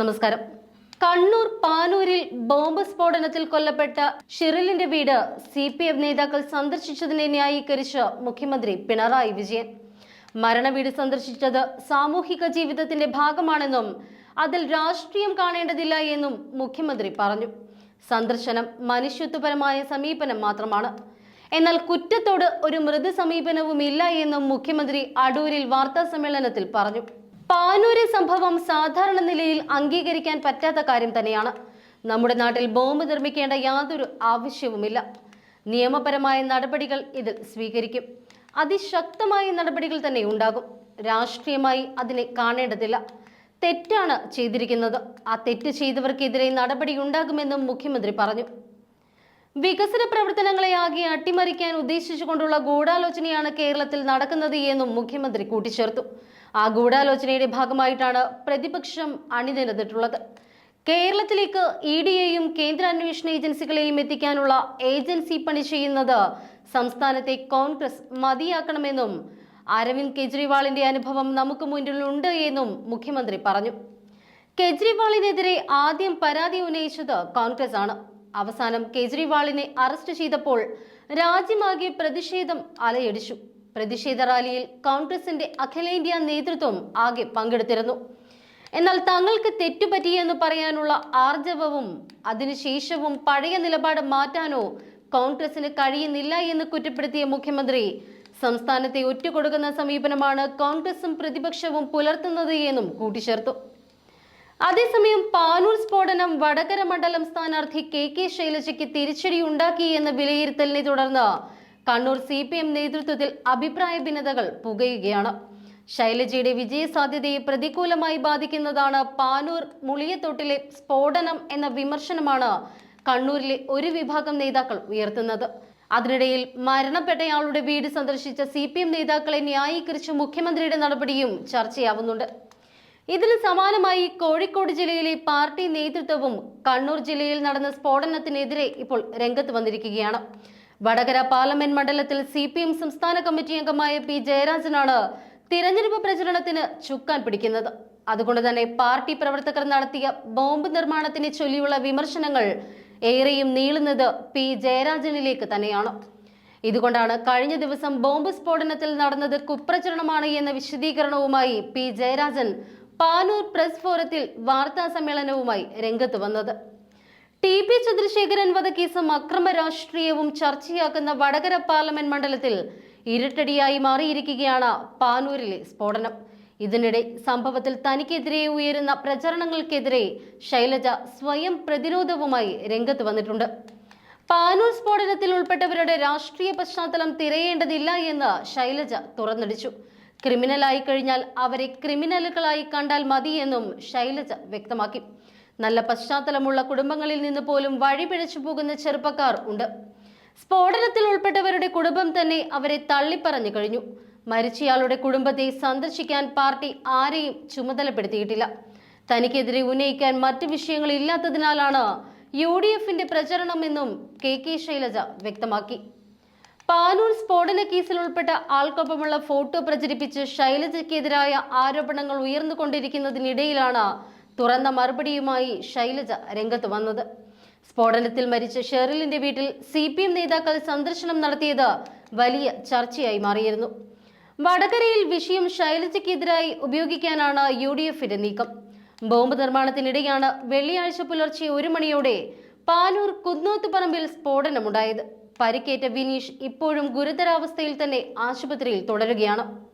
നമസ്കാരം. കണ്ണൂർ പാനൂരിൽ ബോംബ് സ്ഫോടനത്തിൽ കൊല്ലപ്പെട്ട ഷിറിലിന്റെ വീട് സി പി എം നേതാക്കൾ സന്ദർശിച്ചതിനെ ന്യായീകരിച്ച് മുഖ്യമന്ത്രി പിണറായി വിജയൻ. മരണവീട് സന്ദർശിച്ചത് സാമൂഹിക ജീവിതത്തിന്റെ ഭാഗമാണെന്നും അതിൽ രാഷ്ട്രീയം കാണേണ്ടതില്ല എന്നും മുഖ്യമന്ത്രി പറഞ്ഞു. സന്ദർശനം മനുഷ്യത്വപരമായ സമീപനം മാത്രമാണ്. എന്നാൽ കുറ്റത്തോട് ഒരു മൃദു സമീപനവും ഇല്ല എന്നും മുഖ്യമന്ത്രി അടൂരിൽ വാർത്താ സമ്മേളനത്തിൽ പറഞ്ഞു. പാനൂര് സംഭവം സാധാരണ നിലയിൽ അംഗീകരിക്കാൻ പറ്റാത്ത കാര്യം തന്നെയാണ്. നമ്മുടെ നാട്ടിൽ ബോംബ് നിർമ്മിക്കേണ്ട യാതൊരു ആവശ്യവുമില്ല. നിയമപരമായ നടപടികൾ ഇത് സ്വീകരിക്കും. അതിശക്തമായ നടപടികൾ തന്നെ ഉണ്ടാകും. രാഷ്ട്രീയമായി അതിനെ കാണേണ്ടതില്ല. തെറ്റാണ് ചെയ്തിരിക്കുന്നത്. ആ തെറ്റ് ചെയ്തവർക്കെതിരെ നടപടി ഉണ്ടാകുമെന്നും മുഖ്യമന്ത്രി പറഞ്ഞു. വികസന പ്രവർത്തനങ്ങളെ ആകെ അട്ടിമറിക്കാൻ ഉദ്ദേശിച്ചുകൊണ്ടുള്ള ഗൂഢാലോചനയാണ് കേരളത്തിൽ നടക്കുന്നത് എന്നും മുഖ്യമന്ത്രി കൂട്ടിച്ചേർത്തു. ആ ഗൂഢാലോചനയുടെ ഭാഗമായിട്ടാണ് പ്രതിപക്ഷം അണിനിരന്നിട്ടുള്ളത്. കേരളത്തിലേക്ക് ഇ ഡിയെയും കേന്ദ്ര അന്വേഷണ ഏജൻസികളെയും എത്തിക്കാനുള്ള ഏജൻസി പണി ചെയ്യുന്നത് സംസ്ഥാനത്തെ കോൺഗ്രസ് മതിയാക്കണമെന്നും അരവിന്ദ് കെജ്രിവാളിന്റെ അനുഭവം നമുക്ക് മുന്നിലുണ്ട് എന്നും മുഖ്യമന്ത്രി പറഞ്ഞു. കെജ്രിവാളിനെതിരെ ആദ്യം പരാതി ഉന്നയിച്ചത് കോൺഗ്രസ് ആണ്. അവസാനം കെജ്രിവാളിനെ അറസ്റ്റ് ചെയ്തപ്പോൾ രാജ്യമാകെ പ്രതിഷേധം അലയടിച്ചു. പ്രതിഷേധ റാലിയിൽ കോൺഗ്രസിന്റെ അഖിലേന്ത്യാ നേതൃത്വം ആകെ പങ്കെടുത്തിരുന്നു. എന്നാൽ തങ്ങൾക്ക് തെറ്റുപറ്റിയെന്ന് പറയാനുള്ള ആർജവവും അതിനുശേഷവും പഴയ നിലപാട് മാറ്റാനോ കോൺഗ്രസിന് കഴിയുന്നില്ല എന്ന് കുറ്റപ്പെടുത്തിയ മുഖ്യമന്ത്രി സംസ്ഥാനത്തെ ഒറ്റുകൊടുക്കുന്ന സമീപനമാണ് കോൺഗ്രസും പ്രതിപക്ഷവും പുലർത്തുന്നത് എന്നും കൂട്ടിച്ചേർത്തു. അതേസമയം പാനൂർ സ്ഫോടനം വടകര മണ്ഡലം സ്ഥാനാർത്ഥി കെ കെ ശൈലജയ്ക്ക് തിരിച്ചടി ഉണ്ടാക്കി എന്ന വിലയിരുത്തലിനെ തുടർന്ന് കണ്ണൂർ സി പി എം നേതൃത്വത്തിൽ അഭിപ്രായ ഭിന്നതകൾ പുകയുകയാണ്. ശൈലജയുടെ വിജയ സാധ്യതയെ പ്രതികൂലമായി ബാധിക്കുന്നതാണ് പാനൂർ മുളിയത്തൊട്ടിലെ സ്ഫോടനം എന്ന വിമർശനമാണ് കണ്ണൂരിലെ ഒരു വിഭാഗം നേതാക്കൾ ഉയർത്തുന്നത്. അതിനിടയിൽ മരണപ്പെട്ടയാളുടെ വീട് സന്ദർശിച്ച സി പി എം നേതാക്കളെ ന്യായീകരിച്ച് മുഖ്യമന്ത്രിയുടെ നടപടിയും ചർച്ചയാവുന്നുണ്ട്. ഇതിന് സമാനമായി കോഴിക്കോട് ജില്ലയിലെ പാർട്ടി നേതൃത്വവും കണ്ണൂർ ജില്ലയിൽ നടന്ന സ്ഫോടനത്തിനെതിരെ ഇപ്പോൾ രംഗത്ത് വന്നിരിക്കുകയാണ്. വടകര പാർലമെന്റ് മണ്ഡലത്തിൽ സി പി എം സംസ്ഥാന കമ്മിറ്റി അംഗമായ പി ജയരാജനാണ് തിരഞ്ഞെടുപ്പ് പ്രചരണത്തിന് ചുക്കാൻ പിടിക്കുന്നത്. അതുകൊണ്ട് തന്നെ പാർട്ടി പ്രവർത്തകർ നടത്തിയ ബോംബ് നിർമ്മാണത്തിനെ ചൊല്ലിയുള്ള വിമർശനങ്ങൾ ഏറെയും നീളുന്നത് പി ജയരാജനിലേക്ക് തന്നെയാണ്. ഇതുകൊണ്ടാണ് കഴിഞ്ഞ ദിവസം ബോംബ് സ്ഫോടനത്തിൽ നടന്നത് കുപ്രചരണമാണ് എന്ന വിശദീകരണവുമായി പി ജയരാജൻ പാനൂർ പ്രസ് ഫോറത്തിൽ വാർത്താ സമ്മേളനവുമായി രംഗത്ത് വന്നത്. ടി പി ചന്ദ്രശേഖരൻ വധക്കേസും അക്രമ രാഷ്ട്രീയവും ചർച്ചയാക്കുന്ന വടകര പാർലമെന്റ് മണ്ഡലത്തിൽ ഇരട്ടടിയായി മാറിയിരിക്കുകയാണ് പാനൂരിലെ സ്ഫോടനം. ഇതിനിടെ സംഭവത്തിൽ തനിക്കെതിരെ ഉയരുന്ന പ്രചരണങ്ങൾക്കെതിരെ ശൈലജ സ്വയം പ്രതിരോധവുമായി രംഗത്ത് വന്നിട്ടുണ്ട്. പാനൂർ സ്ഫോടനത്തിൽ ഉൾപ്പെട്ടവരുടെ രാഷ്ട്രീയ പശ്ചാത്തലം തിരയേണ്ടതില്ല എന്ന് ശൈലജ തുറന്നടിച്ചു. ക്രിമിനലായി കഴിഞ്ഞാൽ അവരെ ക്രിമിനലുകളായി കണ്ടാൽ മതിയെന്നും ശൈലജ വ്യക്തമാക്കി. നല്ല പശ്ചാത്തലമുള്ള കുടുംബങ്ങളിൽ നിന്ന് പോലും വഴിപിഴച്ചു പോകുന്ന ചെറുപ്പക്കാർ ഉണ്ട്. സ്ഫോടനത്തിൽ ഉൾപ്പെട്ടവരുടെ കുടുംബം തന്നെ അവരെ തള്ളിപ്പറഞ്ഞു കഴിഞ്ഞു. മരിച്ചയാളുടെ കുടുംബത്തെ സന്ദർശിക്കാൻ പാർട്ടി ആരെയും ചുമതലപ്പെടുത്തിയിട്ടില്ല. തനിക്കെതിരെ ഉന്നയിക്കാൻ മറ്റു വിഷയങ്ങൾ ഇല്ലാത്തതിനാലാണ് യു ഡി എഫിന്റെ പ്രചരണമെന്നും കെ കെ ശൈലജ വ്യക്തമാക്കി. പാനൂർ സ്ഫോടന കേസിൽ ഉൾപ്പെട്ട ആൾക്കൊപ്പമുള്ള ഫോട്ടോ പ്രചരിപ്പിച്ച് ശൈലജയ്ക്കെതിരായ ആരോപണങ്ങൾ ഉയർന്നുകൊണ്ടിരിക്കുന്നതിനിടയിലാണ് തുറന്ന മറുപടിയുമായി ശൈലജ രംഗത്ത് വന്നത്. സ്ഫോടനത്തിൽ മരിച്ച ഷെറിലിന്റെ വീട്ടിൽ സി പി എം നേതാക്കൾ സന്ദർശനം നടത്തിയത് വലിയ ചർച്ചയായി മാറിയിരുന്നു. വടകരയിൽ വിഷയം ശൈലജയ്ക്കെതിരായി ഉപയോഗിക്കാനാണ് യു ഡി എഫിന്റെ നീക്കം. ബോംബ് നിർമ്മാണത്തിനിടെയാണ് വെള്ളിയാഴ്ച പുലർച്ചെ ഒരു മണിയോടെ പാനൂർ കുന്നോത്തുപറമ്പിൽ സ്ഫോടനമുണ്ടായത്. പരിക്കേറ്റ വിനീഷ് ഇപ്പോഴും ഗുരുതരാവസ്ഥയിൽ തന്നെ ആശുപത്രിയിൽ തുടരുകയാണ്.